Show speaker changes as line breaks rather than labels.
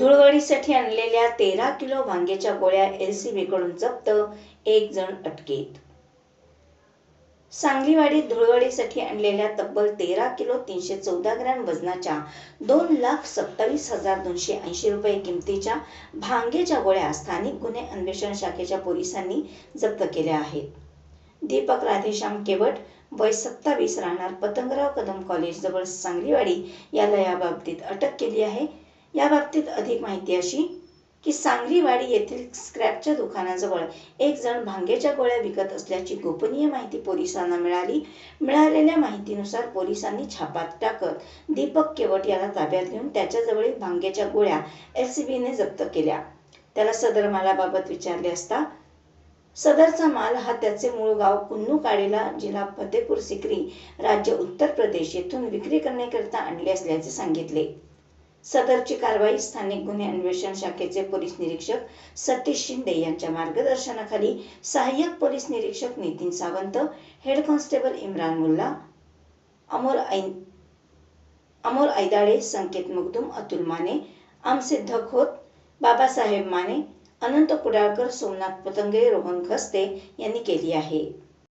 धुळवडीसाठी आणलेल्या तेरा किलो भांगेच्या गोळ्या एलसीबीकडून जप्त एक जण अटकेत. सांगलीवाडीत धुळवडीसाठी आणलेल्या तब्बल तेरा किलो तीनशे चौदा ग्रॅम वजनाच्या दोन लाख सत्तावीस हजार दोनशे ऐंशी रुपये किमतीच्या भांगेच्या गोळ्या स्थानिक गुन्हे अन्वेषण शाखेच्या पोलिसांनी जप्त केल्या आहेत. दीपक राधेश्याम केवट वय सत्तावीस राहणार पतंगराव कदम कॉलेजजवळ सांगलीवाडी याला याबाबतीत अटक केली आहे. याबाबतीत अधिक माहिती अशी की सांगलीवाडी येथील स्क्रॅपच्या दुकानाजवळ एक जण भांगेच्या गोळ्या विकत असल्याची गोपनीय माहिती पोलिसांना मिळाली. मिळालेल्या माहितीनुसार पोलिसांनी छापात टाकत दीपक केवट याला ताब्यात घेऊन त्याच्याजवळील भांगेच्या गोळ्या एलसीबीने जप्त केल्या. त्याला सदर मालाबाबत विचारले असता सदरचा माल हा त्याचे मूळ गाव कुन्नू काडेला जिल्हा फतेपूर सिक्री राज्य उत्तर प्रदेश येथून विक्री करण्याकरिता आणले असल्याचे सांगितले. सदरची कारवाई स्थानिक गुन्हे अन्वेषण शाखेचे पोलीस निरीक्षक सतीश शिंदे यांच्या मार्गदर्शनाखाली सहाय्यक पोलीस निरीक्षक नितीन सावंत हेड कॉन्स्टेबल इम्रान मुल्ला अमोल ऐ अमोल ऐदाळे संकेत मुगदुम अतुल माने आमसिद्ध खोत बाबासाहेब माने अनंत कुडाळकर सोमनाथ पतंगे रोहन खस्ते यांनी केली आहे.